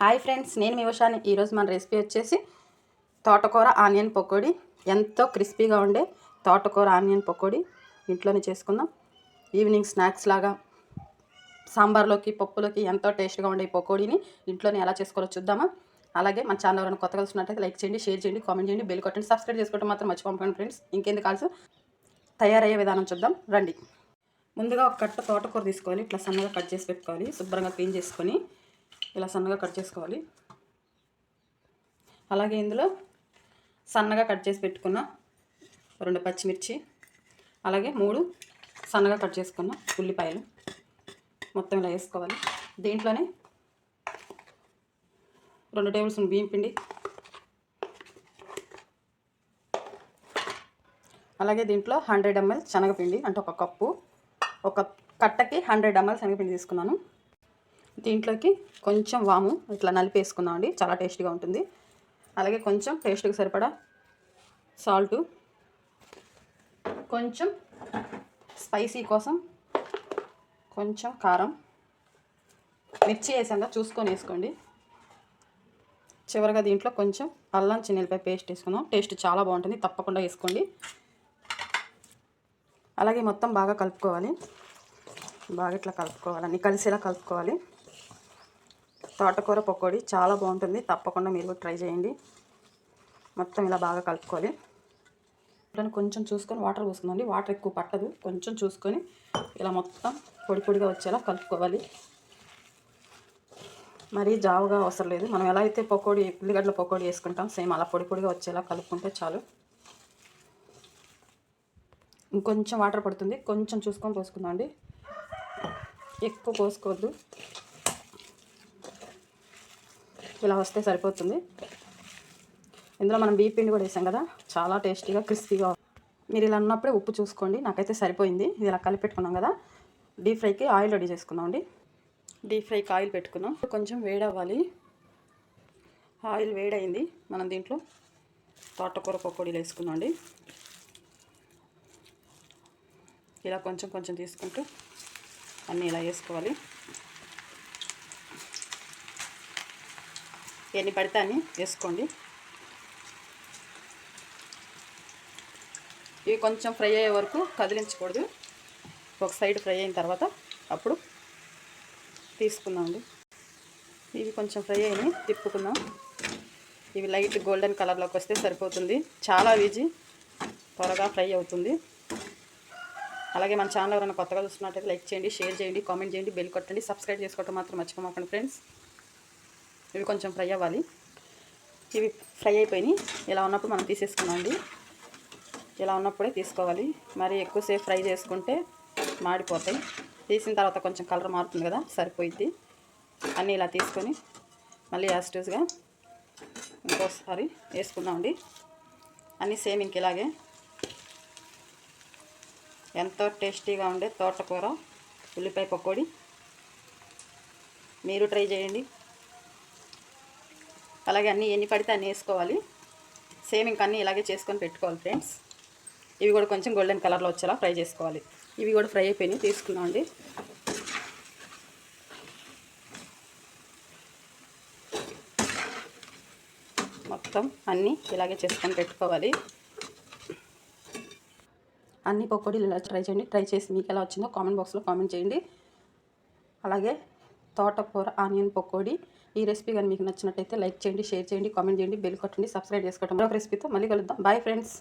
Hi friends నేను మీ ఉషాని. ఈరోజు మన రెసిపీ వచ్చేసి తోటకూర ఆనియన్ పకోడీ. ఎంతో క్రిస్పీగా ఉండే తోటకూర ఆనియన్ పకోడీ. ఇంట్లోనే చేసుకుందాం. ఈవినింగ్ స్నాక్స్ లాగా సాంబార్లోకి పప్పులోకి ఎంతో టేస్ట్గా ఉండే ఈ పకోడీని ఇంట్లోనే ఎలా చేసుకోవాలో చూద్దామా. అలాగే మన ఛానల్ ఎవరైనా కొత్తగా చూసినట్టయితే లైక్ చేయండి షేర్ చేయండి కామెంట్ చేయండి బెల్ కొట్టండి సబ్స్క్రైబ్ చేసుకోవడం మాత్రం మర్చిపోకండి ఫ్రెండ్స్. ఇంకెందుకు కాల్సు తయారయ్యే విధానం చూద్దాం. రండి. ముందుగా ఒక కట్ట తోటకూర తీసుకోవాలి ఇట్లా సన్నగా కట్ చేసి పెట్టుకోవాలి. శుభ్రంగా క్లీన్ చేసుకొని ఇలా సన్నగా కట్ చేసుకోవాలి. అలాగే ఇందులో సన్నగా కట్ చేసి పెట్టుకున్న రెండు పచ్చిమిర్చి అలాగే మూడు సన్నగా కట్ చేసుకున్న ఉల్లిపాయలు మొత్తం ఇలా వేసుకోవాలి. దీంట్లోనే రెండు టేబుల్ స్పూన్ బియ్యం పిండి అలాగే దీంట్లో హండ్రెడ్ ఎంఎల్ శనగపిండి అంటే ఒక కప్పు ఒక కట్టకి హండ్రెడ్ ఎంఎల్ శనగపిండి తీసుకున్నాను. దీంట్లోకి కొంచెం వాము ఇట్లా నలిపేసుకుందాం అండి. చాలా టేస్టీగా ఉంటుంది. అలాగే కొంచెం టేస్ట్కి సరిపడా సాల్టు. కొంచెం స్పైసీ కోసం కొంచెం కారం. మిర్చి వేసాక చూసుకొని వేసుకోండి. చివరిగా దీంట్లో కొంచెం అల్లం చిన్నెలపై పేస్ట్ వేసుకుందాం. టేస్ట్ చాలా బాగుంటుంది. తప్పకుండా వేసుకోండి. అలాగే మొత్తం బాగా కలుపుకోవాలి. బాగా ఇట్లా కలుపుకోవాలి అన్నీ కలిసేలా కలుపుకోవాలి. తోటకూర పకోడీ చాలా బాగుంటుంది. తప్పకుండా మీరు కూడా ట్రై చేయండి. మొత్తం ఇలా బాగా కలుపుకోవాలి ఇట్లా కొంచెం చూసుకొని వాటర్ పోసుకుందండి వాటర్ ఎక్కువ పట్టదు. కొంచెం చూసుకొని ఇలా మొత్తం పొడి పొడిగా వచ్చేలా కలుపుకోవాలి. మరీ జావుగా అవసరం లేదు. మనం ఎలా అయితే పకోడీ ఉల్లిగడ్డల పకోడీ వేసుకుంటాం సేమ్ అలా పొడి పొడిగా వచ్చేలా కలుపుకుంటే చాలు. ఇంకొంచెం వాటర్ పడుతుంది. కొంచెం చూసుకొని పోసుకుందాం అండి ఎక్కువ పోసుకోవద్దు. ఇలా వస్తే సరిపోతుంది. ఇందులో మనం బీ పిండి కూడా వేసాం కదా. చాలా టేస్టీగా క్రిస్పీగా మీరు ఇలా ఉన్నప్పుడే ఉప్పు చూసుకోండి. నాకైతే సరిపోయింది. ఇది ఇలా కలిపెట్టుకున్నాం కదా. డీప్ ఫ్రైకి ఆయిల్ రెడీ చేసుకుందాం అండి. డీప్ ఫ్రైకి ఆయిల్ పెట్టుకున్నాం. కొంచెం వేడవ్వాలి. ఆయిల్ వేడైంది. మనం దీంట్లో తోటకూర పకోడీలు వేసుకుందాం అండి. ఇలా కొంచెం కొంచెం తీసుకుంటూ అన్నీ ఇలా వేసుకోవాలి. ఎన్ని పడితే అన్ని వేసుకోండి. ఇవి కొంచెం ఫ్రై అయ్యే వరకు కదిలించకూడదు. ఒక సైడ్ ఫ్రై అయిన తర్వాత అప్పుడు తీసుకుందామండి. ఇవి కొంచెం ఫ్రై అయినాయి తిప్పుకుందాం. ఇవి లైట్ గోల్డెన్ కలర్లోకి వస్తే సరిపోతుంది. చాలా ఈజీ త్వరగా ఫ్రై అవుతుంది. అలాగే మన ఛానల్ ఎవరైనా కొత్తగా చూస్తున్నట్టయితే లైక్ చేయండి షేర్ చేయండి కామెంట్ చేయండి బెల్ కొట్టండి సబ్స్క్రైబ్ చేసుకోవటం మాత్రం మర్చిపోమాకండి ఫ్రెండ్స్. ఇవి కొంచెం ఫ్రై అవ్వాలి. ఇవి ఫ్రై అయిపోయినాయి. ఇలా ఉన్నప్పుడు మనం తీసేసుకున్నాండి ఇలా ఉన్నప్పుడే తీసుకోవాలి. మరి ఎక్కువసేపు ఫ్రై చేసుకుంటే మాడిపోతాయి. తీసిన తర్వాత కొంచెం కలర్ మారుతుంది కదా సరిపోయిద్ది. అన్నీ ఇలా తీసుకొని మళ్ళీ యాస్టూస్గా ఇంకోసారి వేసుకుందామండి. అన్నీ సేమ్ ఇంక ఇలాగే. ఎంతో టేస్టీగా ఉండే తోటకూర ఉల్లిపాయ పకోడీ. మీరు ట్రై చేయండి. అలాగే అన్నీ ఎన్ని పడితే అన్నీ వేసుకోవాలి. సేమ్ ఇంక అన్నీ ఇలాగే చేసుకొని పెట్టుకోవాలి ఫ్రెండ్స్. ఇవి కూడా కొంచెం గోల్డెన్ కలర్లో వచ్చేలా ఫ్రై చేసుకోవాలి. ఇవి కూడా ఫ్రై అయిపోయినాయి తీసుకున్నామండి మొత్తం అన్నీ ఇలాగే చేసుకొని పెట్టుకోవాలి. అన్ని పకోడీలు ఇలా ట్రై చేయండి. ట్రై చేసి మీకు ఎలా వచ్చిందో కామెంట్ బాక్స్లో కామెంట్ చేయండి. అలాగే తోటకూర ఆనియన్ పకోడీ. ఈ రెసిపీ కానీ మీకు నచ్చినట్టయితే లైక్ చేయండి షేర్ చేయండి కామెంట్ చేయండి బెల్ కొట్టండి సబ్స్క్రైబ్ చేసుకోవడం ఒక రెసిపీతో మళ్ళీ కలుద్దాం. Bye friends.